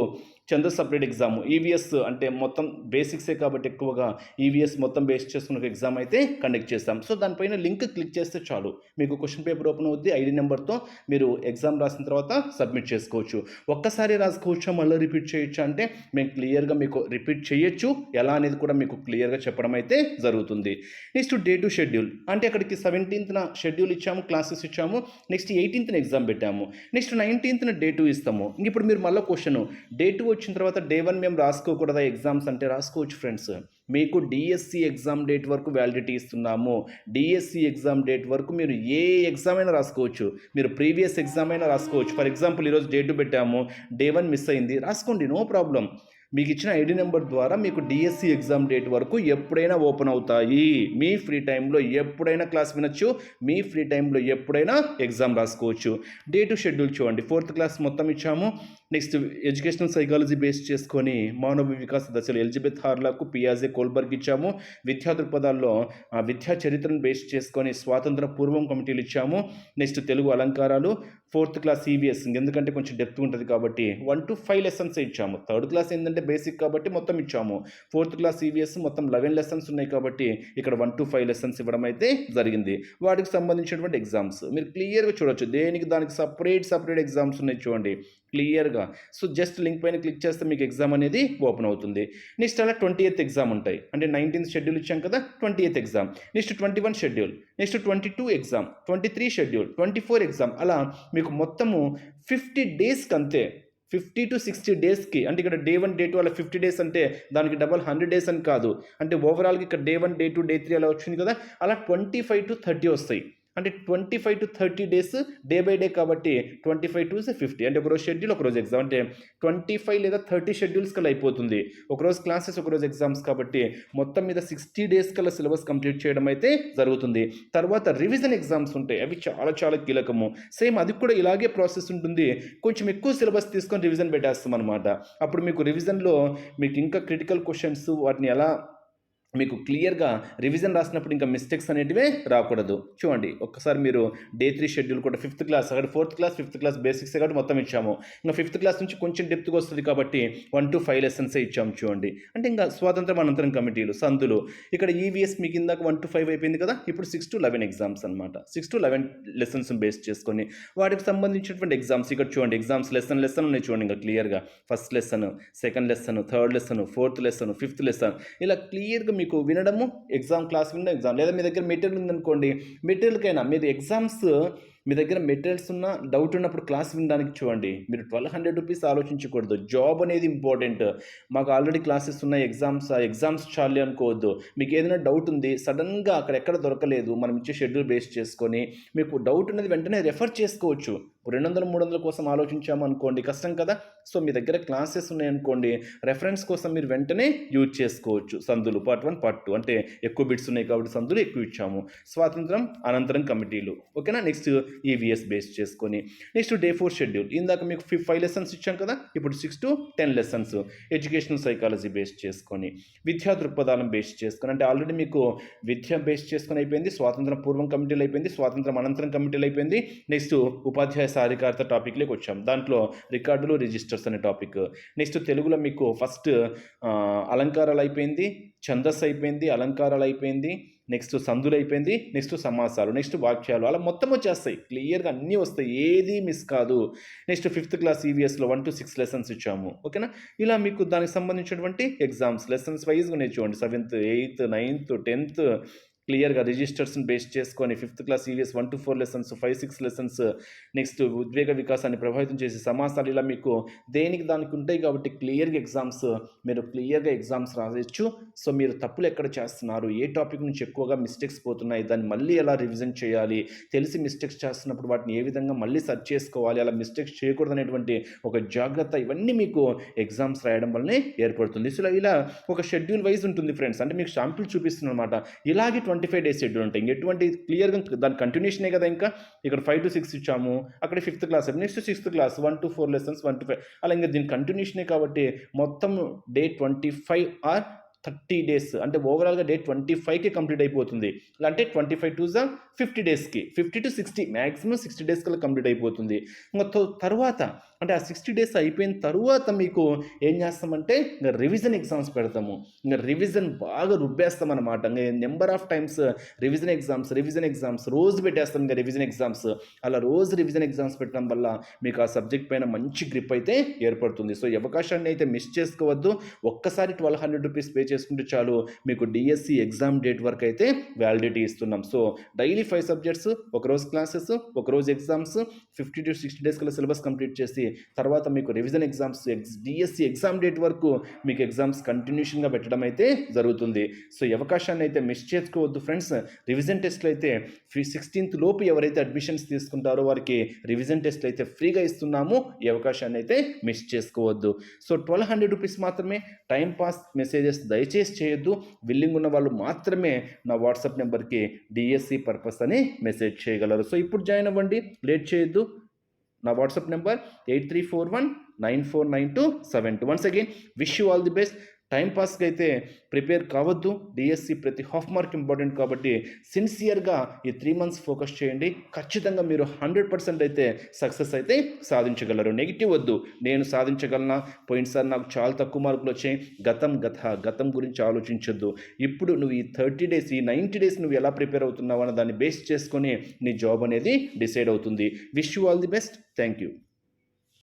S2: చంద్ర సపరేట్ ఎగ్జామ్ ఈవీఎస్ అంటే మొత్తం బేసిక్సే కాబట్టి ఎక్కువగా ఈవీఎస్ మొత్తం బేస్ చేసుకున్న ఒక ఎగ్జామ్ అయితే కండక్ట్ చేస్తాం. సో దానిపైన లింక్ క్లిక్ చేస్తే చాలు. మీకు క్వశ్చన్ పేపర్ ఓపెన్ అవుద్ది ఐడి నెంబర్తో మీరు ఎగ్జామ్ రాసిన తర్వాత సబ్మిట్ చేసుకోవచ్చు. ఒక్కసారి రాసుకోవచ్చా మళ్ళీ రిపీట్ చేయొచ్చా అంటే మేము క్లియర్గా మీకు రిపీట్ చేయొచ్చు. ఎలా అనేది కూడా మీకు క్లియర్గా చెప్పడం అయితే జరుగుతుంది. నెక్స్ట్ డే టు షెడ్యూల్ అంటే అక్కడికి సెవెంటీన్త్న షెడ్యూల్ ఇచ్చాము క్లాసెస్ ఇచ్చాము. నెక్స్ట్ ఎయిటీన్త్న ఎగ్జామ్ పెట్టాము. నెక్స్ట్ నైన్టీన్త్న డే టూ ఇస్తాము. ఇప్పుడు మీరు మళ్ళీ క్వశ్చన్ డే టూ వచ్చిన తర్వాత డే వన్ మేము రాసుకోకూడదా ఎగ్జామ్స్ అంటే రాసుకోవచ్చు ఫ్రెండ్స్. మీకు డిఎస్సి ఎగ్జామ్ డేట్ వరకు వ్యాలిడిటీ ఇస్తున్నాము. డిఎస్సి ఎగ్జామ్ డేట్ వరకు మీరు ఏ ఎగ్జామ్ అయినా రాసుకోవచ్చు. మీరు ప్రీవియస్ ఎగ్జామ్ అయినా రాసుకోవచ్చు. ఫర్ ఎగ్జాంపుల్ ఈరోజు డే పెట్టాము. డే వన్ మిస్ అయింది. రాసుకోండి నో ప్రాబ్లం. మీకు ఇచ్చిన ఐడి నెంబర్ ద్వారా మీకు డిఎస్సి ఎగ్జామ్ డేట్ వరకు ఎప్పుడైనా ఓపెన్ అవుతాయి. మీ ఫ్రీ టైంలో ఎప్పుడైనా క్లాస్ వినొచ్చు. మీ ఫ్రీ టైంలో ఎప్పుడైనా ఎగ్జామ్ రాసుకోవచ్చు. డే టు షెడ్యూల్ చూడండి. ఫోర్త్ క్లాస్ మొత్తం ఇచ్చాము. నెక్స్ట్ ఎడ్యుకేషనల్ సైకాలజీ బేస్ చేసుకొని మానవ వికాస దశలు ఎలిజబెత్ హార్లాకు పియాజే కోల్బర్గ్ ఇచ్చాము. విద్యా దృక్పథాల్లో విద్యా చరిత్రను బేస్ చేసుకొని స్వాతంత్ర పూర్వం కమిటీలు ఇచ్చాము. నెక్స్ట్ తెలుగు అలంకారాలు ఫోర్త్ క్లాస్ సీవీఎస్ ఎందుకంటే కొంచెం డెప్త్ ఉంటుంది కాబట్టి వన్ టు ఫైవ్ లెసన్స్ ఇచ్చాము. థర్డ్ క్లాస్ ఏంటంటే బేసిక్ కాబట్టి మొత్తం ఇచ్చాము. ఫోర్త్ క్లాస్ సీవీఎస్ మొత్తం లెవెన్ లెసన్స్ ఉన్నాయి కాబట్టి ఇక్కడ వన్ టు ఫైవ్ లెసన్స్ ఇవ్వడం అయితే జరిగింది. వాటికి సంబంధించినటువంటి ఎగ్జామ్స్ మీరు క్లియర్గా చూడొచ్చు. దేనికి దానికి సపరేట్ సపరేట్ ఎగ్జామ్స్ ఉన్నాయి చూడండి. క్లియర్గా. సో జస్ట్ లింక్ పైన క్లిక్ చేస్తే మీకు ఎగ్జామ్ అనేది ఓపెన్ అవుతుంది. నెక్స్ట్ అలా ట్వంటీ ఎయిత్ ఎగ్జామ్ ఉంటాయి. అంటే నైన్టీన్త్ షెడ్యూల్ ఇచ్చాం కదా twenty eighth exam. Next twenty one schedule. Next twenty two exam. Twenty three schedule. Twenty four exam. అలా మీకు మొత్తము ఫిఫ్టీ డేస్కి అంతే. ఫిఫ్టీ టు సిక్స్టీ డేస్కి. అంటే ఇక్కడ డే వన్ డే టూ అలా ఫిఫ్టీ డేస్ అంటే దానికి డబల్ హండ్రెడ్ డేస్ అని కాదు. అంటే ఓవరాల్గా ఇక్కడ day one day two day three అలా వచ్చింది కదా అలా ట్వంటీ ఫైవ్ టు థర్టీ వస్తాయి. అంటే twenty five to thirty days day by day కాబట్టి ట్వంటీ ఫైవ్ టు ఫిఫ్టీ అంటే ఒకరోజు షెడ్యూల్ ఒకరోజు ఎగ్జామ్ అంటే ట్వంటీ ఫైవ్ లేదా థర్టీ షెడ్యూల్స్ కల్లా అయిపోతుంది. ఒకరోజు క్లాసెస్ ఒకరోజు ఎగ్జామ్స్ కాబట్టి మొత్తం మీద సిక్స్టీ డేస్ కల్లా సిలబస్ కంప్లీట్ చేయడం అయితే జరుగుతుంది. తర్వాత రివిజన్ ఎగ్జామ్స్ ఉంటాయి. అవి చాలా చాలా కీలకము. సేమ్ అది కూడా ఇలాగే ప్రాసెస్ ఉంటుంది. కొంచెం ఎక్కువ సిలబస్ తీసుకొని రివిజన్ పెట్టేస్తాం అనమాట అప్పుడు మీకు రివిజన్లో మీకు ఇంకా క్రిటికల్ క్వశ్చన్స్ వాటిని ఎలా మీకు క్లియర్గా రివిజన్ రాసినప్పుడు ఇంకా మిస్టేక్స్ అనేటివే రాకూడదు. చూడండి ఒక్కసారి మీరు డే త్రీ షెడ్యూల్ కూడా ఫిఫ్త్ క్లాస్ అక్కడ fourth class fifth class basics కాబట్టి మొత్తం ఇచ్చాము. ఇంకా ఫిఫ్త్ క్లాస్ నుంచి కొంచెం డెప్త్గా వస్తుంది కాబట్టి వన్ టు ఫైవ్ లెసన్సే ఇచ్చాము చూడండి. అంటే ఇంకా స్వాతంత్రం అనంతరం కమిటీలు సందులు ఇక్కడ ఈవీఎస్ మీకు ఇందాక వన్ టు ఫైవ్ అయిపోయింది కదా ఇప్పుడు సిక్స్ టు లెవెన్ ఎగ్జామ్స్ అనమాట six to eleven lessons base చేసుకొని వాటికి సంబంధించినటువంటి ఎగ్జామ్స్ ఇక్కడ చూడండి ఎగ్జామ్స్ లెసన్ లెసన్ ఉన్నాయి చూడండి ఇంకా క్లియర్గా. First lesson second lesson third lesson fourth lesson fifth lesson. ఇలా క్లియర్గా మీకు వినడము ఎగ్జామ్ క్లాస్ వినడం ఎగ్జామ్ లేదా మీ దగ్గర మెటీరియల్ ఉందనుకోండి మెటీరియల్కైనా మీరు ఎగ్జామ్స్ మీ దగ్గర మెటీరియల్స్ ఉన్న డౌట్ ఉన్నప్పుడు క్లాస్ వినడానికి చూడండి. మీరు ట్వెల్వ్ హండ్రెడ్ రూపీస్ ఆలోచించకూడదు. జాబ్ అనేది ఇంపార్టెంట్ మాకు ఆల్రెడీ క్లాసెస్ ఉన్నాయి ఎగ్జామ్స్ ఆ ఎగ్జామ్స్ చాలి అనుకోవద్దు. మీకు ఏదైనా డౌట్ ఉంది సడన్గా అక్కడ ఎక్కడ దొరకలేదు మనం ఇచ్చే షెడ్యూల్ బేస్ చేసుకొని మీకు డౌట్ ఉన్నది వెంటనే రెఫర్ చేసుకోవచ్చు. రెండు వందల మూడు వందల కోసం ఆలోచించాము అనుకోండి కష్టం కదా? సో మీ దగ్గర క్లాసెస్ ఉన్నాయనుకోండి రెఫరెన్స్ కోసం మీరు వెంటనే యూజ్ చేసుకోవచ్చు. సందులు పార్ట్ వన్ పార్ట్ టూ అంటే ఎక్కువ బిట్స్ ఉన్నాయి కాబట్టి సందులు ఎక్కువ ఇచ్చాము. స్వాతంత్రం అనంతరం కమిటీలు. ఓకేనా? నెక్స్ట్ ఈవీఎస్ బేస్ చేసుకొని. నెక్స్ట్ డే ఫోర్ షెడ్యూల్ ఇందాక మీకు ఫిఫ్ ఫైవ్ లెసన్స్ ఇచ్చాం కదా? ఇప్పుడు six to ten lessons educational psychology base చేసుకొని. విద్యా దృక్పథాలను బేస్ చేసుకొని. అంటే ఆల్రెడీ మీకు విద్య బేస్ చేసుకొని అయిపోయింది స్వాతంత్రం పూర్వం కమిటీలు అయిపోయింది స్వాతంత్రం అనంతరం కమిటీలు అయిపోయింది. నెక్స్ట్ ఉపాధ్యాయ సాధికారత టాపిక్లోకి వచ్చాం. దాంట్లో రికార్డులు రిజిస్టర్స్ అనే టాపిక్. నెక్స్ట్ తెలుగులో మీకు ఫస్ట్ అలంకారాలు అయిపోయింది ఛందస్సు అయిపోయింది అలంకారాలు అయిపోయింది నెక్స్ట్ సందులు అయిపోయింది నెక్స్ట్ సమాసాలు నెక్స్ట్ వాక్యాలు. అలా మొత్తం వచ్చేస్తాయి. క్లియర్గా అన్నీ వస్తాయి. ఏది మిస్ కాదు. నెక్స్ట్ ఫిఫ్త్ క్లాస్ ఈవీఎస్లో వన్ టు సిక్స్ లెసన్స్ ఇచ్చాము. ఓకేనా? ఇలా మీకు దానికి సంబంధించినటువంటి ఎగ్జామ్స్ లెసన్స్ వైజ్గా నేర్చుకోండి సెవెంత్ ఎయిత్ నైన్త్ టెన్త్ క్లియర్గా రిజిస్టర్స్ని బేస్ చేసుకొని fifth class EVS one to four lessons five six lessons next ఉద్వేగ వికాసాన్ని ప్రభావితం చేసే సమాసాలు ఇలా మీకు దేనికి దానికి ఉంటాయి కాబట్టి క్లియర్గా ఎగ్జామ్స్ మీరు క్లియర్గా ఎగ్జామ్స్ రాయచ్చు. సో మీరు తప్పులు ఎక్కడ చేస్తున్నారు? ఏ టాపిక్ నుంచి ఎక్కువగా మిస్టేక్స్ పోతున్నాయి? దాన్ని మళ్ళీ ఎలా రివిజన్ చేయాలి? తెలిసి మిస్టేక్స్ చేస్తున్నప్పుడు వాటిని ఏ విధంగా మళ్ళీ సర్చ్ చేసుకోవాలి? అలా మిస్టేక్స్ చేయకూడదు అనేటువంటి ఒక జాగ్రత్త ఇవన్నీ మీకు ఎగ్జామ్స్ రాయడం వల్లనే ఏర్పడుతుంది. సో ఇలా- ఒక షెడ్యూల్ వైజ్ ఉంటుంది ఫ్రెండ్స్. అంటే మీకు షాంపుల్ చూపిస్తున్నాను అనమాట ఇలాగే ట్వంటీ ఫైవ్ డేస్ షెడ్యూల్ ఉంటాయి ఎటువంటి క్లియర్గా దాని కంటిన్యూషనే కదా ఇంకా? ఇక్కడ ఫైవ్ టు సిక్స్ ఇచ్చాము అక్కడ fifth class next sixth class one two four lessons one two five అలా ఇంకా దీని కంటిన్యూషనే కాబట్టి మొత్తం day twenty five or thirty days అంటే ఓవరాల్గా డే ట్వంటీ ఫైవ్కి కంప్లీట్ అయిపోతుంది. అంటే ట్వంటీ ఫైవ్ టు జా ఫిఫ్టీ డేస్కి. Fifty to sixty maximum sixty days కల్లా కంప్లీట్ అయిపోతుంది. ఇంకా తర్వాత అంటే ఆ సిక్స్టీ డేస్ అయిపోయిన తర్వాత మీకు ఏం చేస్తామంటే ఇంకా రివిజన్ ఎగ్జామ్స్ పెడతాము. ఇంకా రివిజన్ బాగా రుబ్బేస్తాం అనమాట ఇంకా number of times revision exams revision exams రోజు పెట్టేస్తాం ఇంకా రివిజన్ ఎగ్జామ్స్. అలా రోజు రివిజన్ ఎగ్జామ్స్ పెట్టడం వల్ల మీకు ఆ సబ్జెక్ట్ పైన మంచి గ్రిప్ అయితే ఏర్పడుతుంది. సో ఈ అవకాశాన్ని అయితే మిస్ చేసుకోవద్దు. ఒక్కసారి ట్వెల్వ్ హండ్రెడ్ రూపీస్ పే చేసుకుంటే చాలు మీకు డిఎస్సి ఎగ్జామ్ డేట్ వరకు అయితే వ్యాలిడిటీ ఇస్తున్నాం. సో డైలీ ఫైవ్ సబ్జెక్ట్స్ ఒకరోజు క్లాసెస్ ఒకరోజు exams fifty to sixty days కల్లా సిలబస్ కంప్లీట్ చేసి తర్వాత మీకు revision exams DSC exam date వరకు మీకు ఎగ్జామ్స్ కంటిన్యూషన్గా పెట్టడం అయితే జరుగుతుంది. సో ఈ అవకాశాన్ని అయితే మిస్ చేసుకోవద్దు ఫ్రెండ్స్ రివిజన్ టెస్ట్లు అయితే ఫ్రీ సిక్స్టీన్త్ లోపు ఎవరైతే అడ్మిషన్స్ తీసుకుంటారో వారికి రివిజన్ టెస్ట్లు అయితే ఫ్రీగా ఇస్తున్నాము. ఈ అవకాశాన్ని అయితే మిస్ చేసుకోవద్దు. సో ట్వెల్వ్ హండ్రెడ్ రూపీస్ మాత్రమే టైం పాస్ మెసేజెస్ దయచేసి చేయొద్దు. విల్లింగ్ ఉన్న వాళ్ళు మాత్రమే నా వాట్సాప్ నెంబర్కి డిఎస్సి పర్పస్ అని మెసేజ్ చేయగలరు. సో ఇప్పుడు జాయిన్ అవ్వండి. లేట్ చేయొద్దు. నా WhatsApp number eight three four one nine four nine two seven two. Once again wish you all the best. టైంపాస్కి అయితే ప్రిపేర్ కావద్దు. డిఎస్సి ప్రతి హాఫ్ మార్క్ ఇంపార్టెంట్ కాబట్టి సిన్సియర్గా ఈ త్రీ మంత్స్ ఫోకస్ చేయండి. ఖచ్చితంగా మీరు హండ్రెడ్ పర్సెంట్ అయితే సక్సెస్ అయితే సాధించగలరు. నెగిటివ్ వద్దు. నేను సాధించగలనా? పోయినసారి నాకు చాలా తక్కువ మార్కులు వచ్చాయి. గతం గత గతం గురించి ఆలోచించొద్దు. ఇప్పుడు నువ్వు ఈ థర్టీ డేస్ ఈ నైంటీ డేస్ నువ్వు ఎలా ప్రిపేర్ అవుతున్నావు అన్న దాన్ని బేస్ చేసుకొని నీ జాబ్ అనేది డిసైడ్ అవుతుంది. Wish you all the best. Thank you.